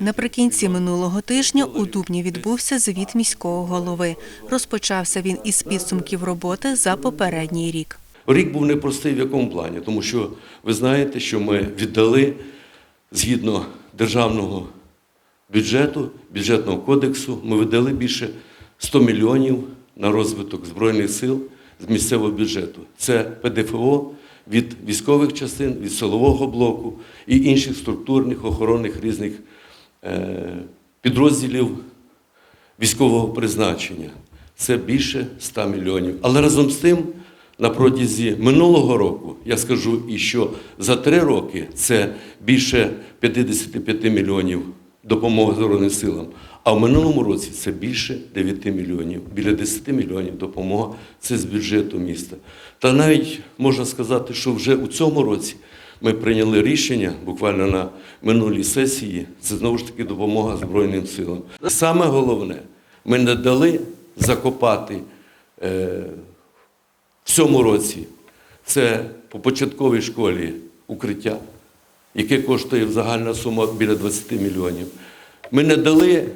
Наприкінці минулого тижня у Дубні відбувся звіт міського голови. Розпочався він із підсумків роботи за попередній рік. Рік був непростий в якому плані, тому що ви знаєте, що ми віддали згідно державного бюджету, бюджетного кодексу, ми видали більше 100 мільйонів на розвиток Збройних сил з місцевого бюджету. Це ПДФО від військових частин, від силового блоку і інших структурних охоронних різних підрозділів військового призначення. Це більше 100 мільйонів. Але разом з тим, на протязі минулого року, я скажу і що за три роки це більше 55 мільйонів допомоги Збройним силам. А в минулому році це більше 9 мільйонів, біля 10 мільйонів допомога це з бюджету міста. Та навіть можна сказати, що вже у цьому році ми прийняли рішення буквально на минулій сесії. Це знову ж таки допомога Збройним силам. Саме головне, ми не дали закопати е, в цьому році. Це по початковій школі укриття, яке коштує загальна сума біля 20 мільйонів. Ми не дали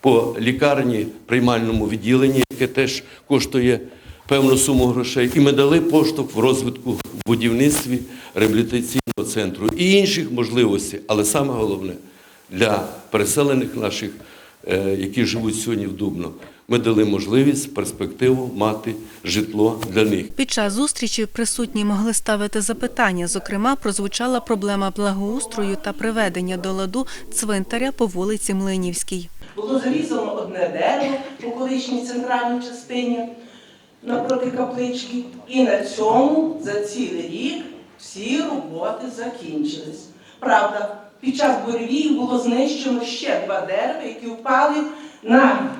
по лікарні приймальному відділенні, яке теж коштує певну суму грошей. І ми дали поштовх в розвитку в будівництві реабілітаційного центру і інших можливостей. Але саме головне для переселених наших, е, які живуть сьогодні в Дубно, ми дали можливість, перспективу мати житло для них. Під час зустрічі присутні могли ставити запитання. Зокрема, прозвучала проблема благоустрою та приведення до ладу цвинтаря по вулиці Млинівській. Було зарізано одне дерево у колишній центральній частині напроти каплички. І на цьому за цілий рік роботи закінчились. Правда, під час буревій було знищено ще два дерева, які впали на,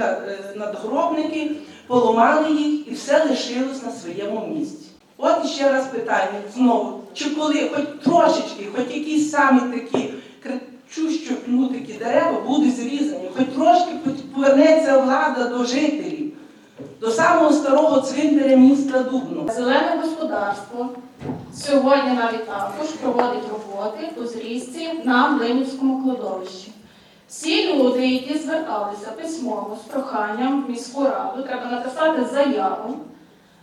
е, надгробники, поламали їх і все лишилось на своєму місці. От іще раз питання знову, чи коли хоч трошечки, хоч якісь самі такі кричущо пнутики дерева будуть зрізані, хоч трошки повернеться влада до жителів, до самого старого цвинтаря міста Дубно. Зелене господарство сьогодні навіть також проводить роботи по зрізці на Млинівському кладовищі. Всі люди, які зверталися письмово з проханням в міську раду, треба написати заяву.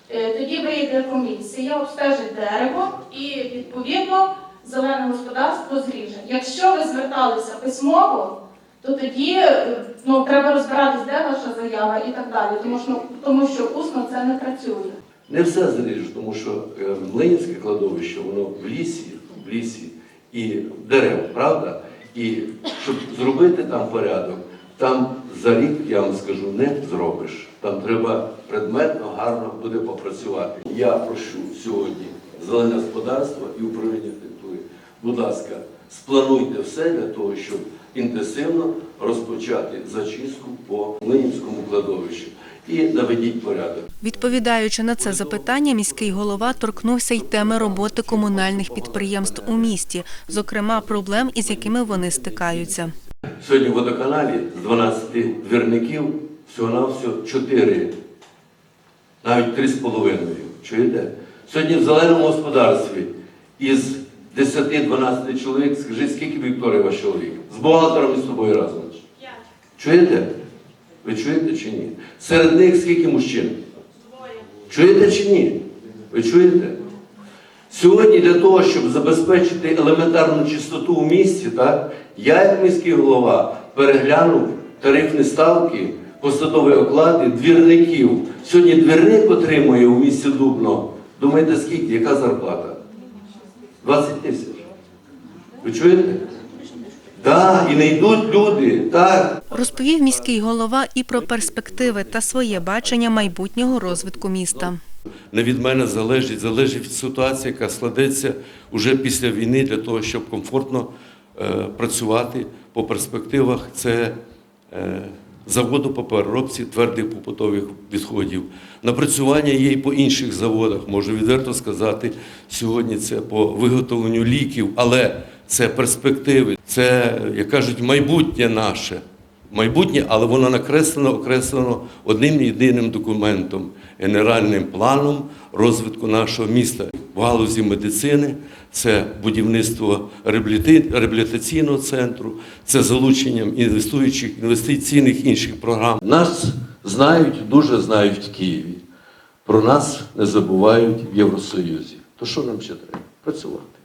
Е, Тоді вийде комісія, обстежить дерево і відповідно зелене господарство зріже. Якщо ви зверталися письмово, то тоді е, ну, треба розбиратись, де ваша заява і так далі, тому що, тому що усно це не працює. Не все зріжу, тому що е, Млинівське кладовище, воно в лісі, в лісі і дерев, правда? І щоб зробити там порядок, там за рік, я вам скажу, не зробиш. Там треба предметно, гарно буде попрацювати. Я прошу сьогодні зелене господарство і управління архітектури, будь ласка, сплануйте все для того, щоб інтенсивно розпочати зачистку по Млинівському кладовищу і наведіть порядок. Відповідаючи на це запитання, міський голова торкнувся й теми роботи комунальних підприємств у місті, зокрема проблем, із якими вони стикаються. Сьогодні в водоканалі з 12 двірників всього-навсього 4, навіть 3,5. Чуєте? Сьогодні в зеленому господарстві із 10-12 чоловік, скажіть, скільки Вікторія ваш чоловік? З бухгалтером і з тобою разом. Чуєте? Ви чуєте чи ні? Серед них скільки мужчин? Чуєте чи ні? Ви чуєте? Сьогодні для того, щоб забезпечити елементарну чистоту у місті, так, я, як міський голова, переглянув тарифні ставки, посадові оклади двірників. Сьогодні двірник отримує у місті Дубно. Думаєте, скільки? Яка зарплата? 20 тисяч. Ви чуєте? Так, і не йдуть люди. Так. Розповів міський голова і про перспективи та своє бачення майбутнього розвитку міста. не від мене залежить, залежить від ситуації, яка складеться уже після війни для того, щоб комфортно е, працювати по перспективах. Це е, заводу по переробці твердих побутових відходів. Напрацювання є і по інших заводах. Можу відверто сказати, сьогодні це по виготовленню ліків, але це перспективи, це, як кажуть, майбутнє наше. Майбутнє, але воно накреслено, окреслено одним єдиним документом генеральним планом розвитку нашого міста. В галузі медицини, це будівництво реабілітаційного центру, це залученням інвестуючих інвестиційних інших програм. Нас знають, дуже знають в Києві. Про нас не забувають в Євросоюзі. То що нам ще треба? Працювати.